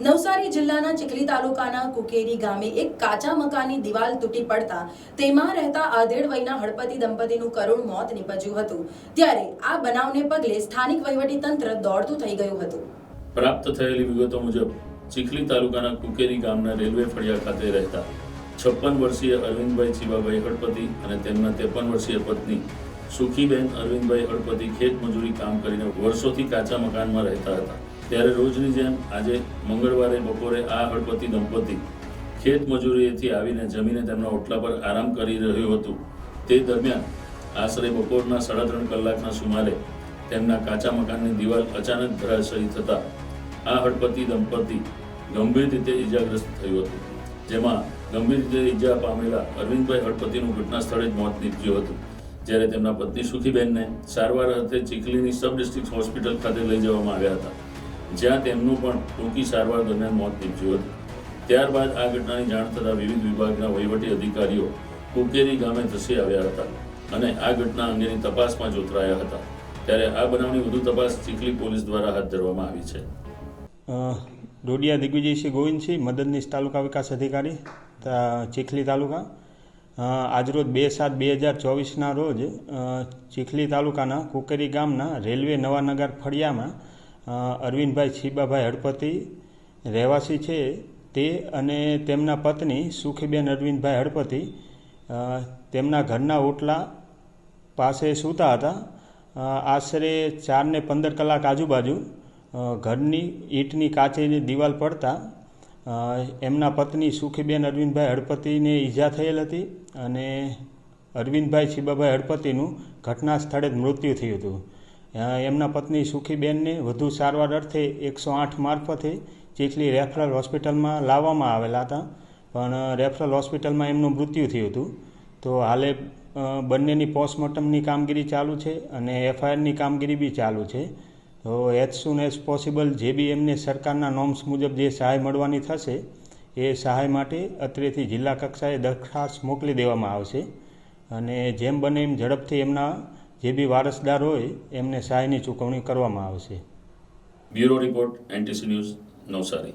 નવસારી જિલ્લાના ચીખલી તાલુકાના કુકેરી ગામે એક કાચા મકાનની દિવાલ તૂટી પડતા તેમાં રહેતા આધેડ વયના હળપતિ દંપતીનું કરુણ મોત નીપજ્યું હતું. ત્યારે આ બનાવને પગલે સ્થાનિક વહીવટીતંત્ર દોડતું થઈ ગયું હતું. પ્રાપ્ત થયેલી વિગતો મુજબ, ચીખલી તાલુકાના કુકેરી ગામના રેલવે ફળિયા ખાતે રહેતા છપ્પન વર્ષીય અરવિંદભાઈ ચીવાભાઈ હળપતિ અને તેમના ત્રેપન વર્ષીય પત્ની સુખીબેન અરવિંદભાઈ હળપતિ ખેત મજૂરી કામ કરીને વર્ષોથી કાચા મકાનમાં રહેતા હતા. ત્યારે રોજની જેમ આજે મંગળવારે, બપોરે આ હળપતિ દંપતી ખેત મજૂરીએથી આવીને જમીને તેમના ઓટલા પર આરામ કરી રહ્યું હતું. તે દરમિયાન આશરે બપોરના સાડા ત્રણ કલાકના સુમારે તેમના કાચા મકાનની દિવાલ અચાનક ધરાશયી થતાં આ હળપતિ દંપતી ગંભીર રીતે ઈજાગ્રસ્ત થયું હતું, જેમાં ગંભીર રીતે ઈજા પામેલા અરવિંદભાઈ હળપતિનું ઘટના સ્થળે જ મોત નીપજ્યું હતું. જ્યારે તેમના પત્ની સુખીબેનને સારવાર અર્થે ચીખલીની સબ ડિસ્ટ્રિક્ટ હોસ્પિટલ ખાતે લઈ જવામાં આવ્યા હતા. જ્યાં તેમનું પણ ટૂંકી સારવાર દરમિયાન મોત નીપજ્યું હતું. ત્યારબાદ આ ઘટનાની જાણ થતાં વિવિધ વિભાગના વહીવટી અધિકારીઓ કુકેરી ગામે ધસી આવ્યા હતા અને આ ઘટના અંગેની તપાસમાં જોતરાયા હતા. ત્યારે આ બનાવની વધુ તપાસ ચીખલી પોલીસ દ્વારા હાથ ધરવામાં આવી છે. ડોડિયા દિગ્વિજયસિંહ ગોવિંદસિંહ મદદનીશ તાલુકા વિકાસ અધિકારી ચીખલી તાલુકા. આજરોજ બે સાત બે હજાર ચોવીસના રોજ ચીખલી તાલુકાના કુકેરી ગામના રેલવે નવાનગર ફળિયામાં અરવિંદભાઈ છીબાભાઈ હળપતિ રહેવાસી છે તે અને તેમના પત્ની સુખીબેન અરવિંદભાઈ હળપતિ તેમના ઘરના ઓટલા પાસે સૂતા હતા. આશરે ચારને પંદર કલાક આજુબાજુ ઘરની ઈંટની કાચેની દિવાલ પડતા એમના પત્ની સુખીબેન અરવિંદભાઈ હળપતિને ઈજા થયેલ હતી અને અરવિંદભાઈ છીબાભાઈ હળપતિનું ઘટના સ્થળે જ મૃત્યુ થયું હતું. એમના પત્ની સુખીબેનને વધુ સારવાર અર્થે એકસો આઠ મારફતે ચીખલી રેફરલ હોસ્પિટલમાં લાવવામાં આવેલા હતા, પણ રેફરલ હોસ્પિટલમાં એમનું મૃત્યુ થયું હતું. તો હાલે બંનેની પોસ્ટમોર્ટમની કામગીરી ચાલુ છે અને એફઆઈઆરની કામગીરી બી ચાલુ છે. તો એઝ સુન એઝ પોસિબલ જે બી એમને સરકારના નોર્મ્સ મુજબ જે સહાય મળવાની થશે, એ સહાય માટે અત્રેથી જિલ્લા કક્ષાએ દરખાસ્ત મોકલી દેવામાં આવશે. અને જેમ બને એમ ઝડપથી એમના જે બી વારસદાર હોય એમને સહાયની ચૂકવણી કરવામાં આવશે. Bureau report NTC news Navsari.